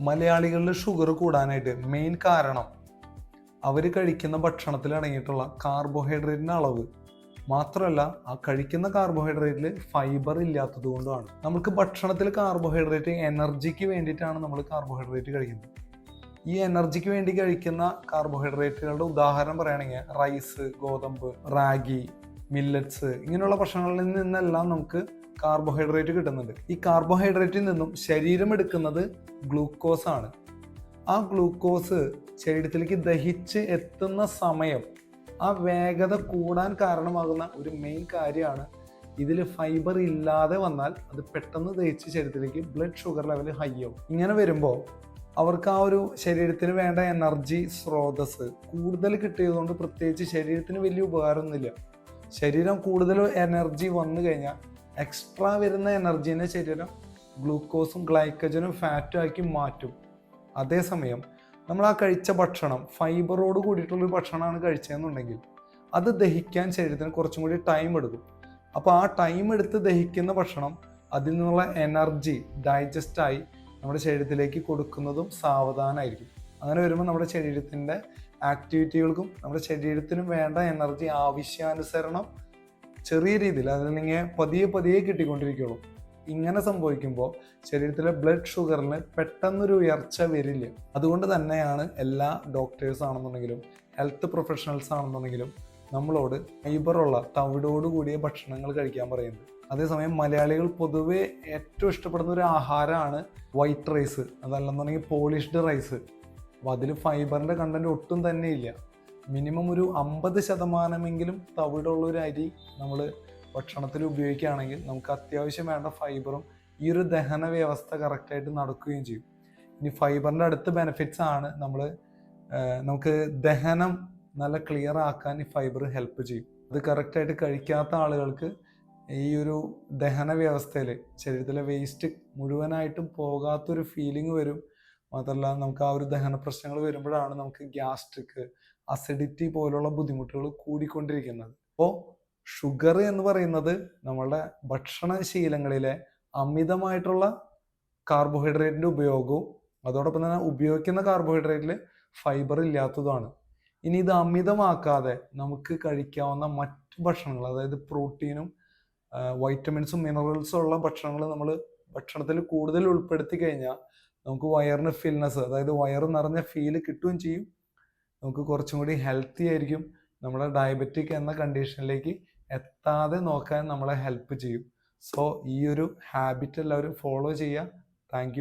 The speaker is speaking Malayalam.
മലയാളികളിൽ ഷുഗർ കൂടാനായിട്ട് മെയിൻ കാരണം അവർ കഴിക്കുന്ന ഭക്ഷണത്തിൽ അടങ്ങിയിട്ടുള്ള കാർബോഹൈഡ്രേറ്റിന്റെ അളവ്. മാത്രമല്ല ആ കഴിക്കുന്ന കാർബോഹൈഡ്രേറ്റിൽ ഫൈബർ ഇല്ലാത്തത് കൊണ്ടുമാണ് നമുക്ക് ഭക്ഷണത്തിൽ കാർബോഹൈഡ്രേറ്റ് എനർജിക്ക് വേണ്ടിയിട്ടാണ് നമ്മൾ കാർബോഹൈഡ്രേറ്റ് കഴിക്കുന്നത്. ഈ എനർജിക്ക് വേണ്ടി കഴിക്കുന്ന കാർബോഹൈഡ്രേറ്റുകളുടെ ഉദാഹരണം പറയുകയാണെങ്കിൽ റൈസ് ഗോതമ്പ് റാഗി മില്ലറ്റ്സ് ഇങ്ങനെയുള്ള ഭക്ഷണങ്ങളിൽ നിന്നെല്ലാം നമുക്ക് കാർബോഹൈഡ്രേറ്റ് കിട്ടുന്നുണ്ട്. ഈ കാർബോഹൈഡ്രേറ്റിൽ നിന്നും ശരീരം എടുക്കുന്നത് ഗ്ലൂക്കോസ് ആണ്. ആ ഗ്ലൂക്കോസ് ശരീരത്തിലേക്ക് ദഹിച്ച് എത്തുന്ന സമയം ആ വേഗത കൂടാൻ കാരണമാകുന്ന ഒരു മെയിൻ കാര്യമാണ്. ഇതിൽ ഫൈബർ ഇല്ലാതെ വന്നാൽ അത് പെട്ടെന്ന് ദഹിച്ച് ശരീരത്തിലേക്ക് ബ്ലഡ് ഷുഗർ ലെവൽ ഹൈ ആവും. ഇങ്ങനെ വരുമ്പോൾ അവർക്ക് ആ ഒരു ശരീരത്തിന് വേണ്ട എനർജി സ്രോതസ് കൂടുതൽ കിട്ടിയതുകൊണ്ട് പ്രത്യേകിച്ച് ശരീരത്തിന് വലിയ ഉപകാരമൊന്നുമില്ല. ശരീരം കൂടുതൽ എനർജി വന്നു കഴിഞ്ഞാൽ എക്സ്ട്രാ വരുന്ന എനർജീനെ ശരീരം ഗ്ലൂക്കോസും ഗ്ലൈക്കജനും ഫാറ്റും ആക്കി മാറ്റും. അതേസമയം നമ്മൾ ആ കഴിച്ച ഭക്ഷണം ഫൈബറോട് കൂടിയിട്ടുള്ളൊരു ഭക്ഷണമാണ് കഴിച്ചതെന്നുണ്ടെങ്കിൽ അത് ദഹിക്കാൻ ശരീരത്തിന് കുറച്ചും കൂടി ടൈം എടുക്കും. അപ്പോൾ ആ ടൈം എടുത്ത് ദഹിക്കുന്ന ഭക്ഷണം അതിൽ നിന്നുള്ള എനർജി ഡൈജസ്റ്റായി നമ്മുടെ ശരീരത്തിലേക്ക് കൊടുക്കുന്നതും സാവധാനമായിരിക്കും. അങ്ങനെ വരുമ്പോൾ നമ്മുടെ ശരീരത്തിന്റെ ആക്ടിവിറ്റികൾക്കും നമ്മുടെ ശരീരത്തിനും വേണ്ട എനർജി ആവശ്യാനുസരണം ചെറിയ രീതിയിൽ അതല്ലെങ്കിൽ പതിയെ പതിയെ കിട്ടിക്കൊണ്ടിരിക്കുള്ളൂ. ഇങ്ങനെ സംഭവിക്കുമ്പോൾ ശരീരത്തിലെ ബ്ലഡ് ഷുഗറിന് പെട്ടെന്നൊരു ഉയർച്ച വരില്ല. അതുകൊണ്ട് തന്നെയാണ് എല്ലാ ഡോക്ടേഴ്സ് ആണെന്നുണ്ടെങ്കിലും ഹെൽത്ത് പ്രൊഫഷണൽസ് ആണെന്നുണ്ടെങ്കിലും നമ്മളോട് ഫൈബറുള്ള തവിടോട് കൂടിയ ഭക്ഷണങ്ങൾ കഴിക്കാൻ പറയുന്നത്. അതേസമയം മലയാളികൾ പൊതുവെ ഏറ്റവും ഇഷ്ടപ്പെടുന്ന ഒരു ആഹാരമാണ് വൈറ്റ് റൈസ് അതല്ലെന്നുണ്ടെങ്കിൽ പോളിഷ്ഡ് റൈസ് അപ്പോൾ അതിൽ ഫൈബറിന്റെ കണ്ടന്റ് ഒട്ടും തന്നെ ഇല്ല. മിനിമം ഒരു അമ്പത് ശതമാനമെങ്കിലും തവിടുള്ള ഒരു അരി നമ്മൾ ഭക്ഷണത്തിൽ ഉപയോഗിക്കുകയാണെങ്കിൽ നമുക്ക് അത്യാവശ്യം വേണ്ട ഫൈബറും ഈ ഒരു ദഹന വ്യവസ്ഥ കറക്റ്റായിട്ട് നടക്കുകയും ചെയ്യും. ഇനി ഫൈബറിന്റെ അടുത്ത ബെനിഫിറ്റ്സ് ആണ് നമ്മൾ നമുക്ക് ദഹനം നല്ല ക്ലിയർ ആക്കാൻ ഈ ഫൈബർ ഹെൽപ്പ് ചെയ്യും. അത് കറക്റ്റായിട്ട് കഴിക്കാത്ത ആളുകൾക്ക് ഈ ഒരു ദഹന വ്യവസ്ഥയിൽ ശരീരത്തിലെ വേസ്റ്റ് മുഴുവനായിട്ടും പോകാത്തൊരു ഫീലിംഗ് വരും. മാത്രമല്ല നമുക്ക് ആ ഒരു ദഹന പ്രശ്നങ്ങൾ വരുമ്പോഴാണ് നമുക്ക് ഗ്യാസ്ട്രിക് അസിഡിറ്റി പോലുള്ള ബുദ്ധിമുട്ടുകൾ കൂടിക്കൊണ്ടിരിക്കുന്നത്. അപ്പോൾ ഷുഗർ എന്ന് പറയുന്നത് നമ്മളുടെ ഭക്ഷണ ശീലങ്ങളിലെ അമിതമായിട്ടുള്ള കാർബോഹൈഡ്രേറ്റിന്റെ ഉപയോഗവും അതോടൊപ്പം തന്നെ ഉപയോഗിക്കുന്ന കാർബോഹൈഡ്രേറ്റിൽ ഫൈബർ ഇല്ലാത്തതുമാണ്. ഇനി ഇത് അമിതമാക്കാതെ നമുക്ക് കഴിക്കാവുന്ന മറ്റ് ഭക്ഷണങ്ങൾ അതായത് പ്രോട്ടീനും വൈറ്റമിൻസും മിനറൽസും ഉള്ള ഭക്ഷണങ്ങൾ നമ്മൾ ഭക്ഷണത്തിൽ കൂടുതൽ ഉൾപ്പെടുത്തി കഴിഞ്ഞാൽ നമുക്ക് വയറിന് ഫിൽനെസ് അതായത് വയറ് നിറഞ്ഞ ഫീൽ കിട്ടുകയും ചെയ്യും. നമുക്ക് കുറച്ചും കൂടി ഹെൽത്തി ആയിരിക്കും. നമ്മളെ ഡയബറ്റിക് എന്ന കണ്ടീഷനിലേക്ക് എത്താതെ നോക്കാൻ നമ്മളെ ഹെൽപ്പ് ചെയ്യും. സോ ഈ ഒരു ഹാബിറ്റ് എല്ലാവരും ഫോളോ ചെയ്യുക. താങ്ക്